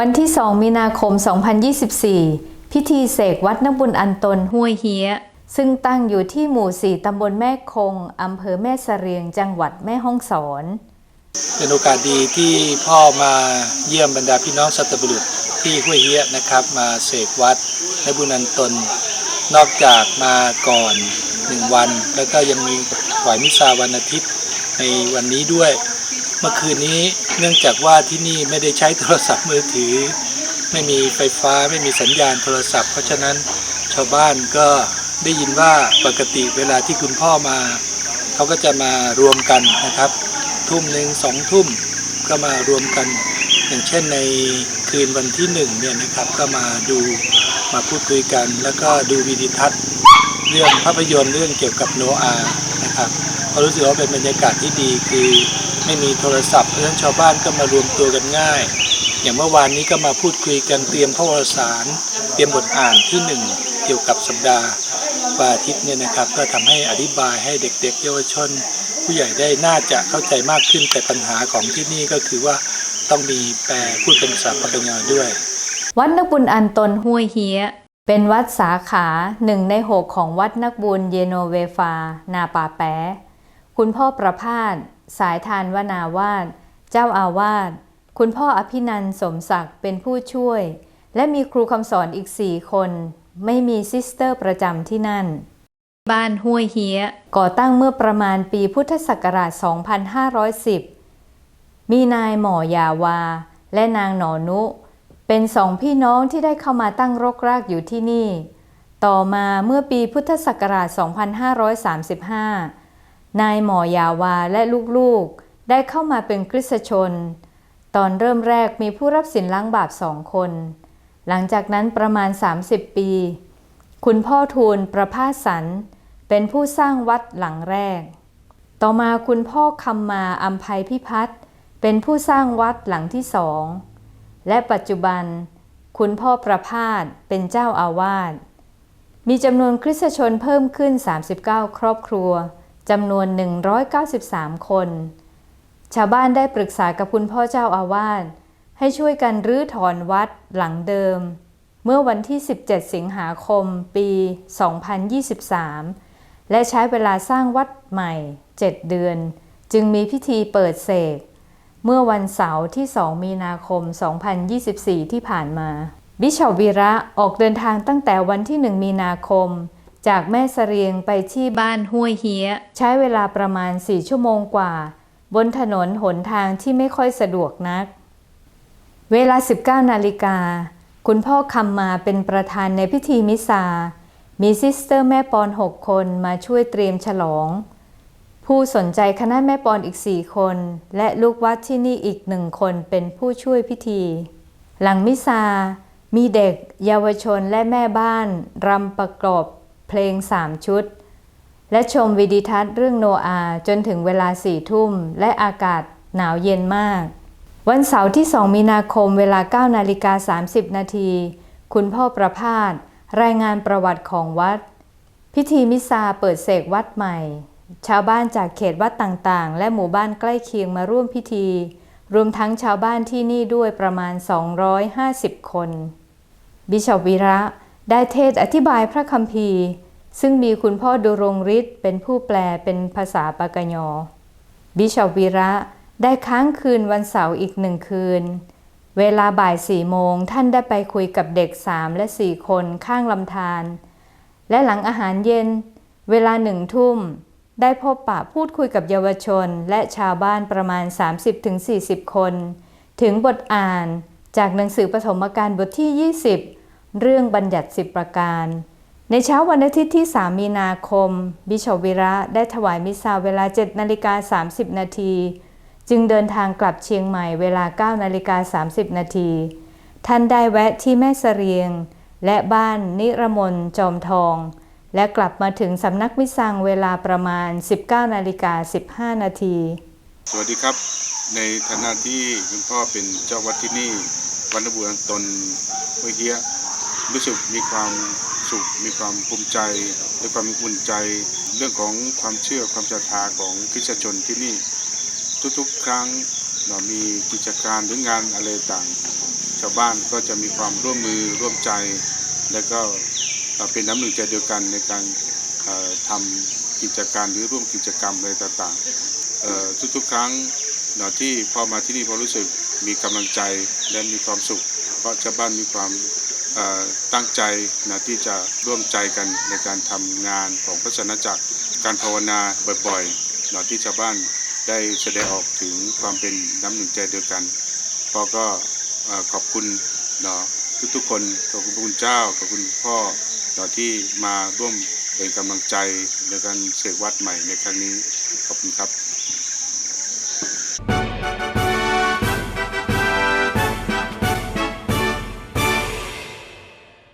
วันที่ 2 มีนาคม 2024 พิธีเสกวัดนบุญอันตนห้วยเฮีย ซึ่งตั้งอยู่ที่หมู่4ตำบลแม่คง อำเภอแม่เสรียง จังหวัดแม่ฮ่องสอน เป็นโอกาสดีที่พ่อมาเยี่ยมบรรดาพี่น้องสัตบุรุษที่ห้วยเฮียนะครับ มาเสกวัดและบุญนันตน นอกจากมาก่อนหนึ่งวัน แล้วก็ยังมีไหวมิซาวันอาทิตย์ในวันนี้ด้วย มื่อคืนนี้เนื่องจากว่าที่นี่ไม่ได้ใช้โทรศัพท์มือถือ ไม่มีไฟฟ้าไม่มีสัญญาณโทรศัพท์ เพราะฉะนั้นชาวบ้านก็ได้ยินว่าปกติเวลาที่คุณพ่อมาเขาก็จะมารวมกันนะครับ ทุ่มหนึ่งสองทุ่มก็มารวมกัน อย่างเช่นในคืนวันที่หนึ่งเนี่ยนะครับก็มาดูมาพูดคุยกัน แล้วก็ดูวิดีทัศน์ เรื่องภาพยนตร์เรื่องเกี่ยวกับโนอาห์นะครับก็รู้สึกว่าเป็นบรรยากาศที่ดีคือ ไม่มีโทรศัพท์เพราะฉะนั้นชาวบ้านก็มารวมตัวกันง่าย อย่างเมื่อวานนี้ก็มาพูดคุยกันเตรียมพระวรสาร เตรียมบทอ่านที่หนึ่งเกี่ยวกับสัปดาห์วันอาทิตย์เนี่ยนะครับ ก็ทำให้อธิบายให้เด็กๆ เยาวชน ผู้ใหญ่ได้น่าจะเข้าใจมากขึ้นแต่ปัญหาของที่นี่ก็คือว่าต้องมีแปลพูดเป็นภาษาปากกยอด้วย วัดนักบุญอันตนห้วยเฮียเป็นวัดสาขาหนึ่งในหกของวัดนักบุญเยโนเวฟา นาป่าแปะคุณพ่อประพาส สายทานวนาวาสเจ้าอาวาสคุณพ่ออภินันท์สมศักดิ์เป็นผู้ช่วย และมีครูคำสอนอีกสี่คน ไม่มีซิสเตอร์ประจำที่นั่น บ้านห้วยเฮียก่อตั้งเมื่อประมาณปีพุทธศักราช 2510 มีนายหมอยาวา และนางหนอนุ เป็นสองพี่น้องที่ได้เข้ามาตั้งรกรากอยู่ที่นี่ ต่อมาเมื่อปีพุทธศักราช 2535 นายหมอยาวาและลูกๆ ได้เข้ามาเป็นคริสชน ตอนเริ่มแรกมีผู้รับสินล้างบาปสองคน หลังจากนั้นประมาณ 30 ปี คุณพ่อทูลประภาสสัน เป็นผู้สร้างวัดหลังแรก ต่อมาคุณพ่อคำมาอัมภัยพิพัฒน์เป็นผู้สร้างวัดหลังที่สอง และปัจจุบัน คุณพ่อประพาสเป็นเจ้าอาวาส มีจำนวนคริสตชนเพิ่มขึ้น 39 ครอบครัว จำนวน 193 คน ชาวบ้านได้ปรึกษากับคุณพ่อเจ้าอาวาสให้ช่วยกันรื้อถอนวัดหลังเดิม เมื่อวันที่ 17 สิงหาคม ปี 2023 และใช้เวลาสร้างวัดใหม่ 7 เดือน จึงมีพิธีเปิดเสกเมื่อวันเสาร์ที่ 2 มีนาคม 2024 ที่ผ่านมา บิชอปวีระออกเดินทางตั้งแต่วันที่ 1 มีนาคม จากแม่เสรียงไปที่บ้านห้วยเฮีย ใช้เวลาประมาณ4ชั่วโมงกว่า บนถนนหนทางที่ไม่ค่อยสะดวกนัก เวลา 19 นาฬิกา คุณพ่อคำมาเป็นประธานในพิธีมิซามีซิสเตอร์แม่ปอน6คนมาช่วยเตรียมฉลอง ผู้สนใจคณะแม่ปอนอีก4คน และลูกวัดที่นี่อีกหนึ่งคนเป็นผู้ช่วยพิธี หลังมิซามีเด็ก เยาวชนและแม่บ้านรำประกอบ เพลงสามชุด และชมวิดีทัศน์เรื่องโนอาจนถึงเวลาสี่ทุ่ม และอากาศหนาวเย็นมาก วันเสาร์ที่ 2 มีนาคมเวลา 9 นาฬิกา 30 นาที คุณพ่อประพาสรายงานประวัติของวัด พิธีมิซาเปิดเสกวัดใหม่ ชาวบ้านจากเขตวัดต่างๆ และหมู่บ้านใกล้เคียงมาร่วมพิธี รวมทั้งชาวบ้านที่นี่ด้วยประมาณ 250 คน บิชอปวีระ ได้เทศอธิบายพระคัมภีร์ ซึ่งมีคุณพ่อดุรงฤทธิ์เป็นผู้แปลเป็นภาษาปากยอ บิชอปวีระได้ค้างคืนวันเสาร์อีกหนึ่งคืน เวลาบ่ายสี่โมงท่านได้ไปคุยกับเด็กสามและสี่คนข้างลำธารและหลังอาหารเย็น เวลาหนึ่งทุ่ม ได้พบปะพูดคุยกับเยาวชนและชาวบ้านประมาณ 30-40 คน ถึงบทอ่านจากหนังสือปฐมกาลบทที่ 20 เรื่องบัญญัติสิบประการ ในเช้าวันอาทิตย์ที่ 3 มีนาคม บิชอวิระได้ถวายมิสซาเวลา7นาฬิกา30 นาที จึงเดินทางกลับเชียงใหม่เวลา9นาฬิกา30 นาที ท่านได้แวะที่แม่เสรียง และบ้านนิรมนจอมทอง และกลับมาถึงสำนักมิสังเวลาประมาณ 19นาฬิกา15 นาที สวัสดีครับ ในฐานะที่คุณพ่อเป็นเจ้าวัดที่นี่วัดนบุรีตนวยเฮีย รู้สึกมีความสุข มีความภูมิใจและความอุ่นใจ เรื่องของความเชื่อความศรัทธาของคริสตชนที่นี่ ทุกๆ ครั้งเรามีกิจการหรืองานอะไรต่างชาวบ้านก็จะมีความร่วมมือร่วมใจ และก็เป็นน้ำหนึ่งใจเดียวกันในการทำกิจการหรือร่วมกิจกรรมอะไรต่างๆทุกๆ ครั้งเนาที่พอมาที่นี่พอรู้สึกมีกำลังใจและมีความสุข เพราะชาวบ้านมีความ ตั้งใจนะที่จะร่วมใจกันในการทำงานของพระสนจักรการภาวนาบ่อยๆเนาะที่ชาวบ้านได้แสดงออกถึงความเป็นน้ำหนึ่งใจเดียวกันพอก็ขอบคุณเนาะทุกๆคนขอบคุณพระคุณเจ้าขอบคุณพ่อเนาะที่มาร่วมเป็นกำลังใจในการเสกวัดใหม่ในครั้งนี้ขอบคุณครับ